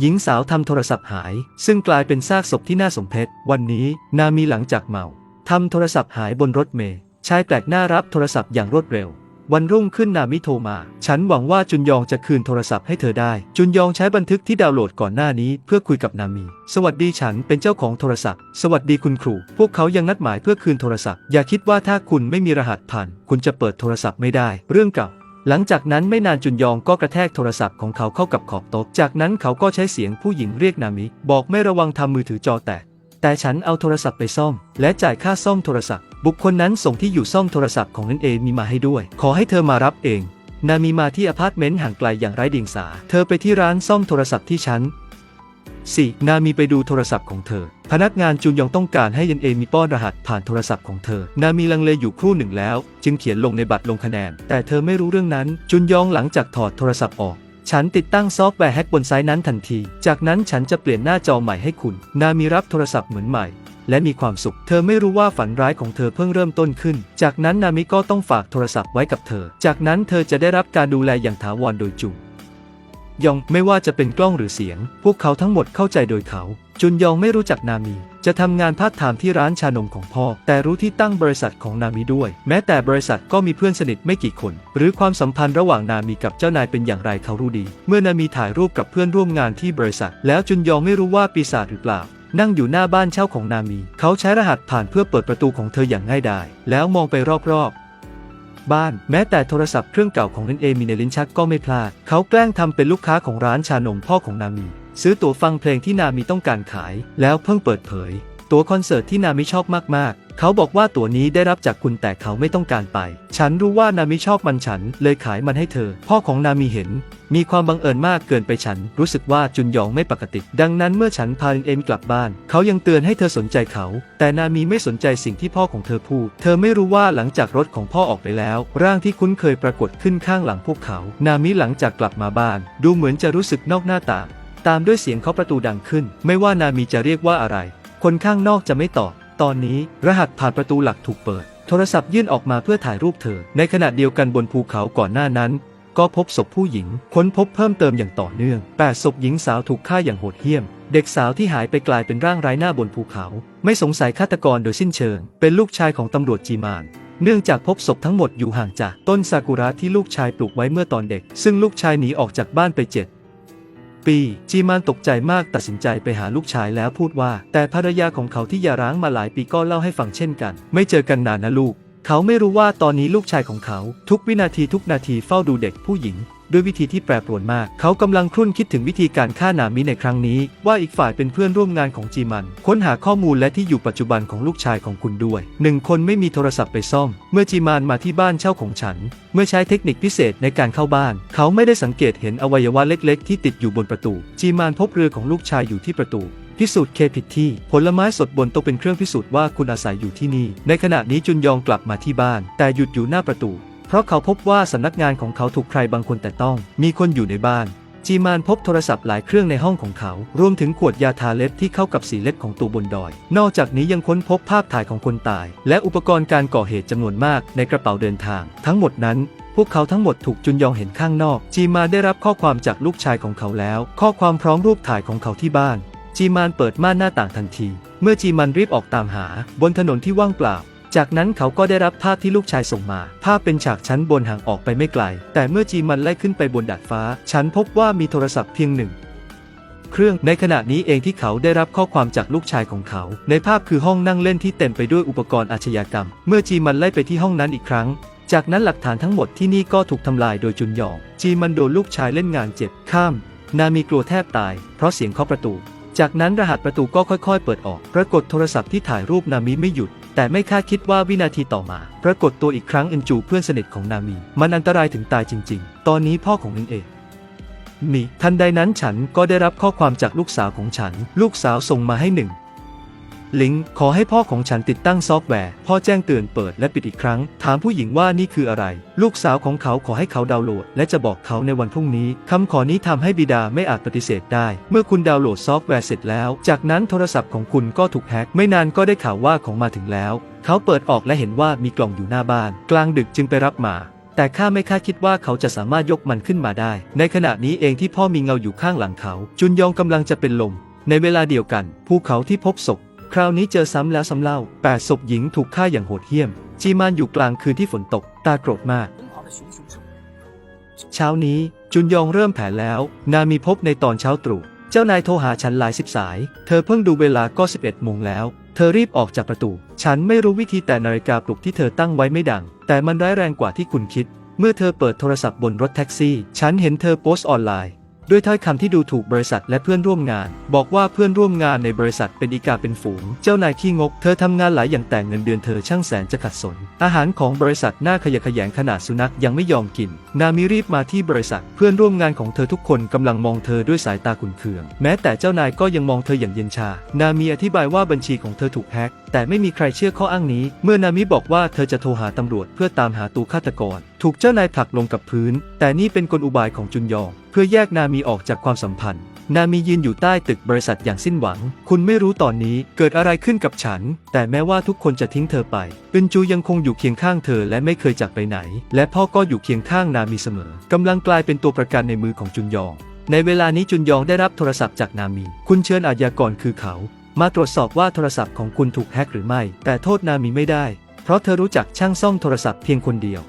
หญิงสาวทำโทรศัพท์หาย ซึ่งกลายเป็นซากศพที่น่าสมเพช วันนี้ นามีหลังจากเมาทำโทรศัพท์หายบนรถเมล์ชายแปลกหน้ารับโทรศัพท์อย่างรวดเร็ว วันรุ่งขึ้นนามิโทรมา ฉันหวังว่าจุนยองจะคืนโทรศัพท์ให้เธอได้ จุนยองใช้บันทึกที่ดาวน์โหลดก่อนหน้านี้เพื่อคุยกับนามีสวัสดีฉันเป็นเจ้าของโทรศัพท์ สวัสดีคุณครู พวกเขายังนัดหมายเพื่อคืนโทรศัพท์ อย่าคิดว่าถ้าคุณไม่มีรหัสผ่าน คุณจะเปิดโทรศัพท์ไม่ได้ เรื่องเก่า หลังจากนั้นไม่นานจุนยองก็กระแทกโทรศัพท์ของเขาเข้ากับขอบโต๊ะ จากนั้นเขาก็ใช้เสียงผู้หญิงเรียกนามิ บอกไม่ระวังทำมือถือจอแตก แต่ฉันเอาโทรศัพท์ไปซ่อม และจ่ายค่าซ่อมโทรศัพท์ บุคคลนั้นส่งที่อยู่ซ่อมโทรศัพท์ของนันเองมีมาให้ด้วย ขอให้เธอมารับเอง นามิมาที่อพาร์ตเมนต์ห่างไกลอย่างไร้เดียงสา เธอไปที่ร้านซ่อมโทรศัพท์ที่ชั้น 4. นามีไปดูโทรศัพท์ของเธอ พนักงานจุนยองต้องการให้ยันเอมีป้อนรหัสผ่านโทรศัพท์ของเธอ นามีลังเลอยู่ครู่หนึ่งแล้ว จึงเขียนลงในบัตรลงคะแนน แต่เธอไม่รู้เรื่องนั้น จุนยองหลังจากถอดโทรศัพท์ออก ฉันติดตั้งซอฟต์แวร์แฮ็กบนไซต์นั้นทันที จากนั้นฉันจะเปลี่ยนหน้าจอใหม่ให้คุณ นามีรับโทรศัพท์เหมือนใหม่ และมีความสุข เธอไม่รู้ว่าฝันร้ายของเธอเพิ่งเริ่มต้นขึ้น จากนั้นนามิก็ต้องฝากโทรศัพท์ไว้กับเธอ จากนั้นเธอจะได้รับการดูแลอย่างถาวรโดยจุน ยองไม่ว่าจะเป็นกล้องหรือเสียง พวกเขาทั้งหมดเข้าใจโดยเขา จุนยองไม่รู้จักนามี จะทำงานพาร์ทไทม์ที่ร้านชานมของพ่อ แต่รู้ที่ตั้งบริษัทของนามีด้วย แม้แต่บริษัทก็มีเพื่อนสนิทไม่กี่คน หรือความสัมพันธ์ระหว่างนามีกับเจ้านายเป็นอย่างไรเขารู้ดี เมื่อนามีถ่ายรูปกับเพื่อนร่วมงานที่บริษัท แล้วจุนยองไม่รู้ว่าปีศาจหรือเปล่านั่งอยู่หน้าบ้านเช่าของนามี เขาใช้รหัสผ่านเพื่อเปิดประตูของเธออย่างง่ายดาย แล้วมองไปรอบๆ บ้าน แม้แต่โทรศัพท์เครื่องเก่าของนันเอมีในลิ้นชักก็ไม่พลาด เขาแกล้งทำเป็นลูกค้าของร้านชานมพ่อของนามี ซื้อตั๋วฟังเพลงที่นามีต้องการขาย แล้วเพิ่งเปิดเผย ตั๋วคอนเสิร์ตที่นามิชอบมากๆ เขาบอกว่าตั๋วนี้ได้รับจากคุณแต่เขาไม่ต้องการไป ฉันรู้ว่านามิชอบมันฉันเลยขายมันให้เธอ พ่อของนามิเห็น มีความบังเอิญมากเกินไปฉัน รู้สึกว่าจุนยองไม่ปกติ ดังนั้นเมื่อฉันพาเอ็มกลับบ้าน เขายังเตือนให้เธอสนใจเขา แต่นามีไม่สนใจสิ่งที่พ่อของเธอพูด เธอไม่รู้ว่าหลังจากรถของพ่อออกไปแล้ว ร่างที่คุ้นเคยปรากฏขึ้นข้างหลังพวกเขา นามิหลังจากกลับมาบ้าน ดูเหมือนจะรู้สึกนอกหน้าต่างตามด้วยเสียงเคาะประตูดังขึ้น ไม่ว่านามีจะเรียกว่าอะไร คนข้างนอกจะไม่ตอบ ตอนนี้รหัสผ่านประตูหลักถูกเปิด โทรศัพท์ยื่นออกมาเพื่อถ่ายรูปเธอ ในขณะเดียวกันบนภูเขาก่อนหน้านั้น ก็พบศพผู้หญิง ค้นพบเพิ่มเติมอย่างต่อเนื่องแปดศพหญิงสาวถูกฆ่าอย่างโหดเหี้ยม เด็กสาวที่หายไปกลายเป็นร่างไร้หน้าบนภูเขา ไม่สงสัยฆาตกรโดยสิ้นเชิง เป็นลูกชายของตำรวจจีมานเนื่องจากพบศพทั้งหมดอยู่ห่างจากต้นซากุระที่ลูกชายปลูกไว้เมื่อตอนเด็ก ซึ่งลูกชายหนีออกจากบ้านไปเจ็ด ปี จีมานตกใจมากตัดสินใจไปหาลูกชายแล้วพูดว่า แต่ภรรยาของเขาที่หย่าร้างมาหลายปีก็เล่าให้ฟังเช่นกัน ไม่เจอกันนานนะลูก เขาไม่รู้ว่าตอนนี้ลูกชายของเขา ทุกวินาทีทุกนาทีเฝ้าดูเด็กผู้หญิง ด้วยวิธีที่แปรปรวนมาก เขากำลังครุ่นคิดถึงวิธีการฆ่านามิในครั้งนี้ ว่าอีกฝ่ายเป็นเพื่อนร่วมงานของจีมัน ค้นหาข้อมูลและที่อยู่ปัจจุบันของลูกชายของคุณด้วยหนึ่งคนไม่มีโทรศัพท์ไปซ่อม เมื่อจีมานมาที่บ้านเช่าของฉัน เมื่อใช้เทคนิคพิเศษในการเข้าบ้าน เขาไม่ได้สังเกตเห็นอวัยวะเล็ก ๆ ที่ติดอยู่บนประตู จีมานพบเรือของลูกชายอยู่ที่ประตูพิสูจน์เคผิดที่ผลไม้สดบนโต๊ะเป็นเครื่องพิสูจน์ว่าคุณอาศัยอยู่ที่นี่ ในขณะนี้จุนยองกลับมาที่บ้าน แต่หยุดอยู่หน้าประตู เพราะเขาพบว่าสำนักงานของเขาถูกใครบางคนแต่ต้อง มีคนอยู่ในบ้าน จีมานพบโทรศัพท์หลายเครื่องในห้องของเขา รวมถึงขวดยาทาเล็บที่เข้ากับสีเล็บของตัวบนดอย นอกจากนี้ยังค้นพบภาพถ่ายของคนตาย และอุปกรณ์การก่อเหตุจำนวนมากในกระเป๋าเดินทาง ทั้งหมดนั้นพวกเขาทั้งหมดถูกจุนยองเห็นข้างนอก จีมานได้รับข้อความจากลูกชายของเขาแล้ว ข้อความพร้อมรูปถ่ายของเขาที่บ้าน จีมานเปิดม่านหน้าต่างทันที เมื่อจีมานรีบออกตามหา บนถนนที่ว่างเปล่า จากนั้นเขาก็ได้รับภาพที่ลูกชายส่งมา ภาพเป็นฉากชั้นบนห่างออกไปไม่ไกล แต่เมื่อจีมันไล่ขึ้นไปบนดาดฟ้า ฉันพบว่ามีโทรศัพท์เพียงหนึ่ง เครื่อง ในขณะนี้เองที่เขาได้รับข้อความจากลูกชายของเขา ในภาพคือห้องนั่งเล่นที่เต็มไปด้วยอุปกรณ์อาชญากรรม เมื่อจีมันไล่ไปที่ห้องนั้นอีกครั้ง จากนั้นหลักฐานทั้งหมดที่นี่ก็ถูกทำลายโดยจุนยอง จีมันโดนลูกชายเล่นงานเจ็บ ข้าม นามีกลัวแทบตาย เพราะเสียงเคาะประตู จากนั้นรหัสประตูก็ค่อย ๆ เปิดออก ปรากฏโทรศัพท์ที่ถ่ายรูปนามิไม่หยุด แต่ไม่คาดคิดว่าวินาทีต่อมา ปรากฏตัวอีกครั้งอินจูเพื่อนสนิทของนามี มันอันตรายถึงตายจริง ๆ ตอนนี้พ่อของนินเองมีทันใดนั้นฉันก็ได้รับข้อความจากลูกสาวของฉัน ลูกสาวส่งมาให้หนึ่ง ลิงก์ขอให้พ่อของฉันติดตั้งซอฟต์แวร์ พ่อแจ้งเตือนเปิดและปิดอีกครั้ง ถามผู้หญิงว่านี่คืออะไร ลูกสาวของเขาขอให้เขาดาวน์โหลด และจะบอกเขาในวันพรุ่งนี้ คำขอนี้ทำให้บิดาไม่อาจปฏิเสธได้ เมื่อคุณดาวน์โหลดซอฟต์แวร์เสร็จแล้ว จากนั้นโทรศัพท์ของคุณก็ถูกแฮ็ก ไม่นานก็ได้ข่าวว่าของมาถึงแล้ว เขาเปิดออกและเห็นว่ามีกล่องอยู่หน้าบ้าน กลางดึกจึงไปรับมาแต่ข้าไม่คาดคิดว่าเขาจะสามารถยกมันขึ้นมาได้ ในขณะนี้เองที่พ่อมีเงาอยู่ข้างหลังเขา จุนยองกำลังจะเป็นลม ในเวลาเดียวกัน ภูเขาที่พบศพ คราวนี้เจอซ้ำแล้วซ้ำเล่าแปดศพหญิงถูกฆ่าอย่างโหดเหี้ยม จีมานอยู่กลางคืนที่ฝนตก ตาโกรธมาก เช้านี้จุนยองเริ่มแผลแล้ว นามีพบในตอนเช้าตรู่ เจ้านายโทรหาฉันหลายสิบสาย เธอเพิ่งดูเวลาก็ 11โมงแล้ว เธอรีบออกจากประตู ฉันไม่รู้วิธีแต่นาฬิกาปลุกที่เธอตั้งไว้ไม่ดัง แต่มันร้ายแรงกว่าที่คุณคิด เมื่อเธอเปิดโทรศัพท์บนรถแท็กซี่ ฉันเห็นเธอโพสต์ออนไลน์ ด้วยถ้อยคำที่ดูถูกบริษัทและเพื่อนร่วมงาน บอกว่าเพื่อนร่วมงานในบริษัทเป็นอีกาเป็นฝูง เจ้านายขี้งก เธอทำงานหลายอย่างแต่เงินเดือนเธอช่างแสนจะขัดสน อาหารของบริษัทน่าขยะแขยงขนาดสุนัขยังไม่ยอมกิน นามิรีบมาที่บริษัท เพื่อนร่วมงานของเธอทุกคนกำลังมองเธอด้วยสายตาขุ่นเคือง แม้แต่เจ้านายก็ยังมองเธออย่างเย็นชา นามิอธิบายว่าบัญชีของเธอถูกแฮ็กแต่ไม่มีใครเชื่อข้ออ้างนี้ เมื่อนามิบอกว่าเธอจะโทรหาตำรวจเพื่อตามหาตัวฆาตกร ถูกเจ้านายผลักลงกับพื้น แต่นี่เป็นกลอุบายของจุนยองเพื่อแยกนามีออกจากความสัมพันธ์ นามียืนอยู่ใต้ตึกบริษัทอย่างสิ้นหวัง คุณไม่รู้ตอนนี้เกิดอะไรขึ้นกับฉัน แต่แม้ว่าทุกคนจะทิ้งเธอไปอึนจูยังคงอยู่เคียงข้างเธอและไม่เคยจากไปไหน และพ่อก็อยู่เคียงข้างนามีเสมอกำลังกลายเป็นตัวประกันในมือของจุนยอง ในเวลานี้จุนยองได้รับโทรศัพท์จากนามี คุณเชิญอาญากรคือเขา มาตรวจสอบว่าโทรศัพท์ของคุณถูกแฮ็กหรือไม่ แต่โทษนามีไม่ได้ เพราะเธอรู้จักช่างซ่อมโทรศัพท์เพียงคนเดียว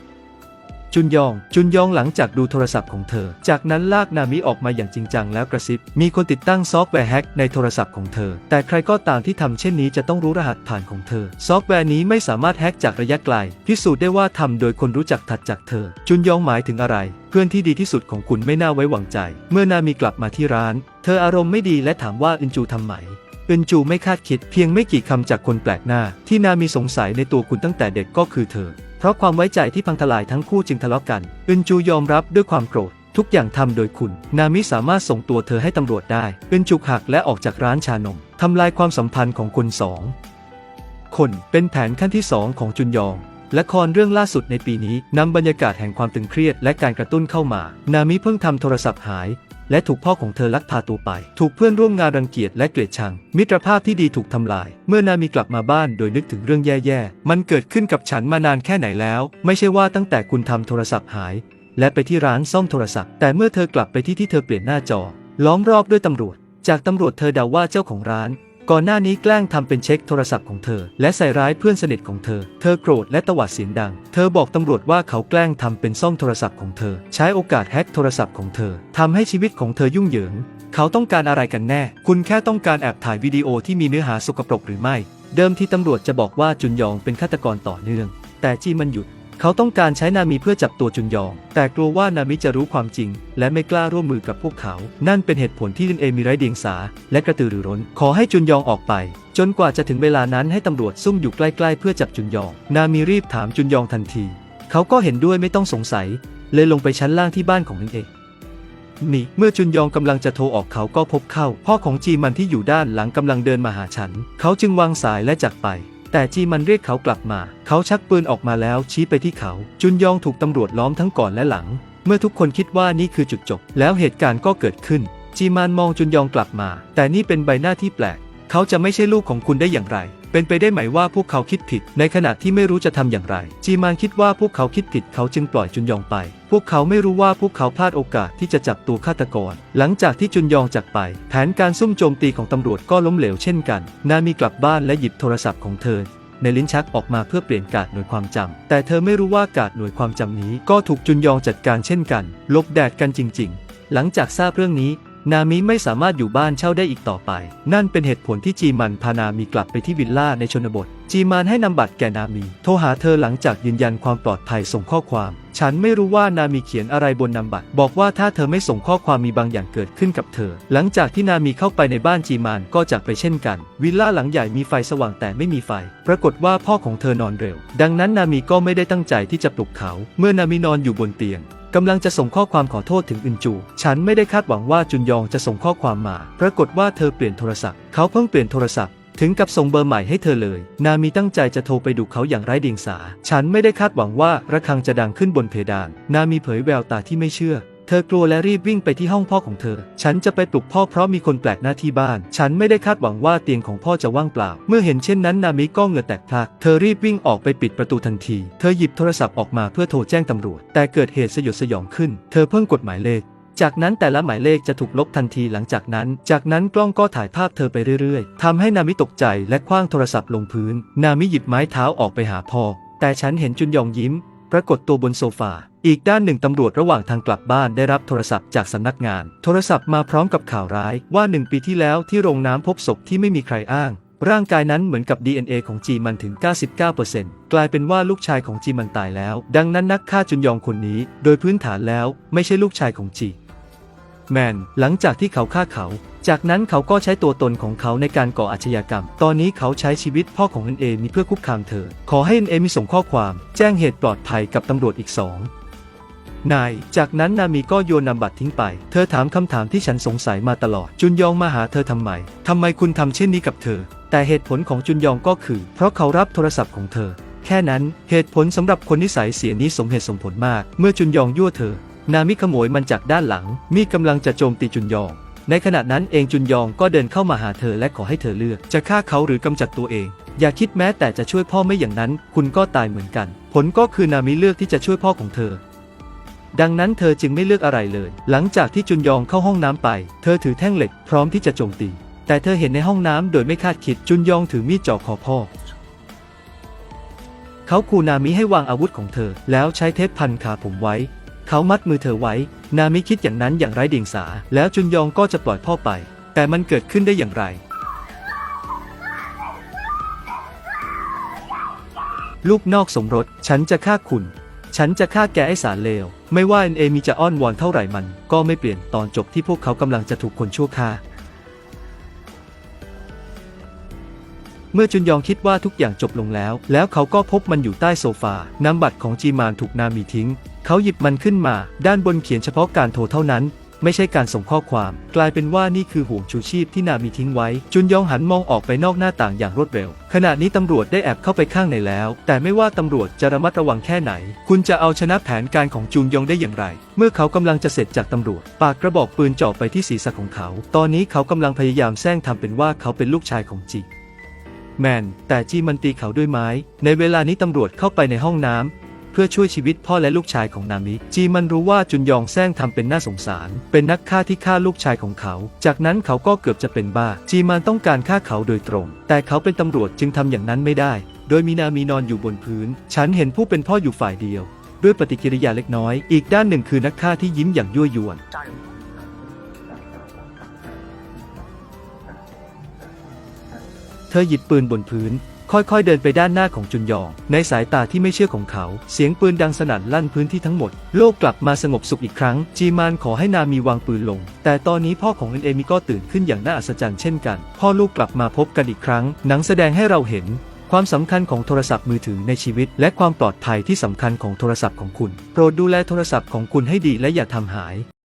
จุนยอง จุนยองหลังจากดูโทรศัพท์ของเธอ จากนั้นลากนามิออกมาอย่างจริงจังแล้วกระซิบ มีคนติดตั้งซอฟต์แวร์แฮ็กในโทรศัพท์ของเธอ แต่ใครก็ตามที่ทำเช่นนี้จะต้องรู้รหัสผ่านของเธอ ซอฟต์แวร์นี้ไม่สามารถแฮ็กจากระยะไกล พิสูจน์ได้ว่าทำโดยคนรู้จักถัดจากเธอ จุนยองหมายถึงอะไร เพื่อนที่ดีที่สุดของคุณไม่น่าไว้วางใจ เมื่อนามิกลับมาที่ร้าน เธออารมณ์ไม่ดีและถามว่าอินจูทำไหมอึนจูไม่คาดคิดเพียงไม่กี่คำจากคนแปลกหน้า ที่นามีสงสัยในตัวคุณตั้งแต่เด็กก็คือเธอ เพราะความไว้ใจที่พังทลายทั้งคู่จึงทะเลาะกัน อึนจูยอมรับด้วยความโกรธ ทุกอย่างทำโดยคุณ นามิสามารถส่งตัวเธอให้ตำรวจได้ อึนจูหักและออกจากร้านชานมทำลายความสัมพันธ์ของคนสองคนเป็นแผนขั้นที่2ของจุนยองละครเรื่องล่าสุดในปีนี้นำบรรยากาศแห่งความตึงเครียดและการกระตุ้นเข้ามา นามิเพิ่งทำโทรศัพท์หาย และถูกพ่อของเธอลักพาตัวไป ถูกเพื่อนร่วมงานรังเกียจและเกลียดชัง มิตรภาพที่ดีถูกทำลาย เมื่อนามีกลับมาบ้านโดยนึกถึงเรื่องแย่ๆ มันเกิดขึ้นกับฉันมานานแค่ไหนแล้ว ไม่ใช่ว่าตั้งแต่คุณทำโทรศัพท์หาย และไปที่ร้านซ่อมโทรศัพท์ แต่เมื่อเธอกลับไปที่ที่เธอเปลี่ยนหน้าจอ ล้อมรอบด้วยตำรวจ จากตำรวจเธอเดาว่าเจ้าของร้าน ก่อนหน้านี้แกล้งทำเป็นเช็คโทรศัพท์ของเธอ และใส่ร้ายเพื่อนสนิทของเธอ เธอโกรธและตวาดเสียงดัง เธอบอกตำรวจว่าเขาแกล้งทำเป็นซ่อมโทรศัพท์ของเธอ ใช้โอกาสแฮ็กโทรศัพท์ของเธอทำให้ชีวิตของเธอยุ่งเหยิง เขาต้องการอะไรกันแน่ คุณแค่ต้องการแอบถ่ายวิดีโอที่มีเนื้อหาสกปรกหรือไม่ เดิมที่ตำรวจจะบอกว่าจุนยองเป็นฆาตกรต่อเนื่อง แต่จีมันหยุด เขาต้องการใช้นามิเพื่อจับตัวจุนยอง แต่กลัวว่านามิจะรู้ความจริง และไม่กล้าร่วมมือกับพวกเขา นั่นเป็นเหตุผลที่ลินเอมีไร้เดียงสา และกระตือรือร้น ขอให้จุนยองออกไป จนกว่าจะถึงเวลานั้นให้ตำรวจซุ่มอยู่ใกล้ๆ เพื่อจับจุนยอง นามิรีบถามจุนยองทันที เขาก็เห็นด้วยไม่ต้องสงสัย เลยลงไปชั้นล่างที่บ้านของลินเอนี่เมื่อจุนยองกำลังจะโทรออกเขาก็พบเข้า พ่อของจีมันที่อยู่ด้านหลังกำลังเดินมาหาฉัน เขาจึงวางสายและจากไป แต่จีมันเรียกเขากลับมา เขาชักปืนออกมาแล้วชี้ไปที่เขา จุนยองถูกตำรวจล้อมทั้งก่อนและหลัง เมื่อทุกคนคิดว่านี่คือจุดจบ แล้วเหตุการณ์ก็เกิดขึ้น จีมันมองจุนยองกลับมา แต่นี่เป็นใบหน้าที่แปลก เขาจะไม่ใช่ลูกของคุณได้อย่างไร เป็นไปได้ไหมว่าพวกเขาคิดผิด ในขณะที่ไม่รู้จะทำอย่างไร จีมานคิดว่าพวกเขาคิดผิดเขาจึงปล่อยจุนยองไป พวกเขาไม่รู้ว่าพวกเขาพลาดโอกาสที่จะจับตัวฆาตกร หลังจากที่จุนยองจากไป แผนการซุ่มโจมตีของตำรวจก็ล้มเหลวเช่นกัน นามีกลับบ้านและหยิบโทรศัพท์ของเธอในลิ้นชักออกมาเพื่อเปลี่ยนการ์ดหน่วยความจำแต่เธอไม่รู้ว่าการ์ดหน่วยความจำนี้ก็ถูกจุนยองจัดการเช่นกัน ลบแดดกันจริง ๆ หลังจากทราบเรื่องนี้ นามิไม่สามารถอยู่บ้านเช่าได้อีกต่อไป นั่นเป็นเหตุผลที่จีมันพานามีกลับไปที่วิลล่าในชนบท จีมันให้นำบัตรแก่นามีโทรหาเธอหลังจากยืนยันความปลอดภัยส่งข้อความ ฉันไม่รู้ว่านามีเขียนอะไรบนนำบัตร บอกว่าถ้าเธอไม่ส่งข้อความมีบางอย่างเกิดขึ้นกับเธอ หลังจากที่นามีเข้าไปในบ้านจีมานก็จากไปเช่นกัน วิลล่าหลังใหญ่มีไฟสว่างแต่ไม่มีไฟ ปรากฏว่าพ่อของเธอนอนเร็ว ดังนั้นนามีก็ไม่ได้ตั้งใจที่จะปลุกเขา เมื่อนามีนอนอยู่บนเตียงกำลังจะส่งข้อความขอโทษถึงอึนจู ฉันไม่ได้คาดหวังว่าจุนยองจะส่งข้อความมา ปรากฏว่าเธอเปลี่ยนโทรศัพท์ เขาเพิ่งเปลี่ยนโทรศัพท์ ถึงกับส่งเบอร์ใหม่ให้เธอเลย นามีตั้งใจจะโทรไปดูเขาอย่างไร้เดียงสา ฉันไม่ได้คาดหวังว่าระฆังจะดังขึ้นบนเพดาน นามีเผยแววตาที่ไม่เชื่อ เธอกลัวและรีบวิ่งไปที่ห้องพ่อของเธอ ฉันจะไปปลุกพ่อเพราะมีคนแปลกหน้าที่บ้าน ฉันไม่ได้คาดหวังว่าเตียงของพ่อจะว่างเปล่า เมื่อเห็นเช่นนั้นนามิก็เหงื่อแตกพลัก เธอรีบวิ่งออกไปปิดประตูทันที เธอหยิบโทรศัพท์ออกมาเพื่อโทรแจ้งตำรวจ แต่เกิดเหตุสยดสยองขึ้น เธอเพิ่งกดหมายเลข จากนั้นแต่ละหมายเลขจะถูกลบทันทีหลังจากนั้น จากนั้นกล้องก็ถ่ายภาพเธอไปเรื่อยๆทำให้นามิตกใจและคว้างโทรศัพท์ลงพื้น นามิหยิบไม้เท้าออกไปหาพ่อ แต่ฉันเห็นจุนยองยิ้ม ปรากฏตัวบนโซฟา อีกด้านหนึ่งตำรวจระหว่างทางกลับบ้านได้รับโทรศัพท์จากสำนักงาน โทรศัพท์มาพร้อมกับข่าวร้ายว่าหนึ่งปีที่แล้วที่โรงน้ำพบศพที่ไม่มีใครอ้างร่างกายนั้นเหมือนกับ DNA ของจีมันถึง 99%กลายเป็นว่าลูกชายของจีมันตายแล้ว ดังนั้นนักฆ่าจุนยองคนนี้ โดยพื้นฐานแล้วไม่ใช่ลูกชายของจี แมน หลังจากที่เขาฆ่าเขา จากนั้นเขาก็ใช้ตัวตนของเขาในการก่ออาชญากรรม ตอนนี้เขาใช้ชีวิตพ่อของเอ็นเอมีเพื่อคุกคามเธอ ขอให้เอ็นเอมีส่งข้อความ แจ้งเหตุปลอดภัยกับตำรวจอีกสองนาย จากนั้นนามีก็โยนนำบัตรทิ้งไป เธอถามคำถามที่ฉันสงสัยมาตลอด จุนยองมาหาเธอทำไม ทำไมคุณทำเช่นนี้กับเธอ แต่เหตุผลของจุนยองก็คือ เพราะเขารับโทรศัพท์ของเธอ แค่นั้น เหตุผลสำหรับคนนิสัยเสียนี้สมเหตุสมผลมาก เมื่อจุนยองยั่วเธอ นามิขโมยมันจากด้านหลัง มีกำลังจะโจมตีจุนยอง ในขณะนั้นเองจุนยองก็เดินเข้ามาหาเธอและขอให้เธอเลือก จะฆ่าเขาหรือกำจัดตัวเอง อย่าคิดแม้แต่จะช่วยพ่อไม่อย่างนั้น คุณก็ตายเหมือนกัน ผลก็คือนามิเลือกที่จะช่วยพ่อของเธอ ดังนั้นเธอจึงไม่เลือกอะไรเลย หลังจากที่จุนยองเข้าห้องน้ำไป เธอถือแท่งเหล็กพร้อมที่จะโจมตี แต่เธอเห็นในห้องน้ำโดยไม่คาดคิดจุนยองถือมีดจ่อคอพ่อเขาขู่นามิให้วางอาวุธของเธอ แล้วใช้เทปพันขาผมไว้ เขามัดมือเธอไว้ นามิคิดอย่างนั้นอย่างไร้เดียงสา แล้วจุนยองก็จะปล่อยพ่อไป แต่มันเกิดขึ้นได้อย่างไร ลูกนอกสมรส ฉันจะฆ่าคุณ ฉันจะฆ่าแกไอสารเลว ไม่ว่าเอ็นเอมีจะอ้อนวอนเท่าไหร่มัน ก็ไม่เปลี่ยนตอนจบที่พวกเขากำลังจะถูกคนชั่วฆ่า เมื่อจุนยองคิดว่าทุกอย่างจบลงแล้ว แล้วเขาก็พบมันอยู่ใต้โซฟานำบัตรของจีมานถูกนามีทิ้ง เขาหยิบมันขึ้นมา ด้านบนเขียนเฉพาะการโทรเท่านั้น ไม่ใช่การส่งข้อความ กลายเป็นว่านี่คือห่วงชูชีพที่นามีทิ้งไว้ จุนยองหันมองออกไปนอกหน้าต่างอย่างรวดเร็ว ขณะนี้ตำรวจได้แอบเข้าไปข้างในแล้ว แต่ไม่ว่าตำรวจจะระมัดระวังแค่ไหน คุณจะเอาชนะแผนการของจุนยองได้อย่างไร เมื่อเขากำลังจะเสร็จจากตำรวจ ปากกระบอกปืนจ่อไปที่ศีรษะของเขา ตอนนี้เขากำลังพยายามแซงทำเป็นว่าเขาเป็นลูกชายของจีแมนแต่จีมันตีเขาด้วยไม้ ในเวลานี้ตำรวจเข้าไปในห้องน้ำ พื่อช่วยชีวิตพ่อและลูกชายของนามิ จีมันรู้ว่าจุนยองแซงทำเป็นน่าสงสาร เป็นนักฆ่าที่ฆ่าลูกชายของเขา จากนั้นเขาก็เกือบจะเป็นบ้า จีมันต้องการฆ่าเขาโดยตรง แต่เขาเป็นตำรวจจึงทำอย่างนั้นไม่ได้ โดยมีนามีนอนอยู่บนพื้น ฉันเห็นผู้เป็นพ่ออยู่ฝ่ายเดียว ด้วยปฏิกิริยาเล็กน้อย อีกด้านหนึ่งคือนักฆ่าที่ยิ้มอย่างยั่วยวนเธอหยิบปืนบนพื้น ค่อยๆ เดินไปด้านหน้าของจุนยอง ในสายตาที่ไม่เชื่อของเขา เสียงปืนดังสนั่นลั่นพื้นที่ทั้งหมด โลกกลับมาสงบสุขอีกครั้ง จีมานขอให้นามีวางปืนลง แต่ตอนนี้พ่อของเอ็นเอมิก็ตื่นขึ้นอย่างน่าอัศจรรย์เช่นกัน พ่อลูกกลับมาพบกันอีกครั้ง หนังแสดงให้เราเห็นความสำคัญของโทรศัพท์มือถือในชีวิต และความปลอดภัยที่สำคัญของโทรศัพท์ของคุณ โปรดดูแลโทรศัพท์ของคุณให้ดีและอย่าทำหาย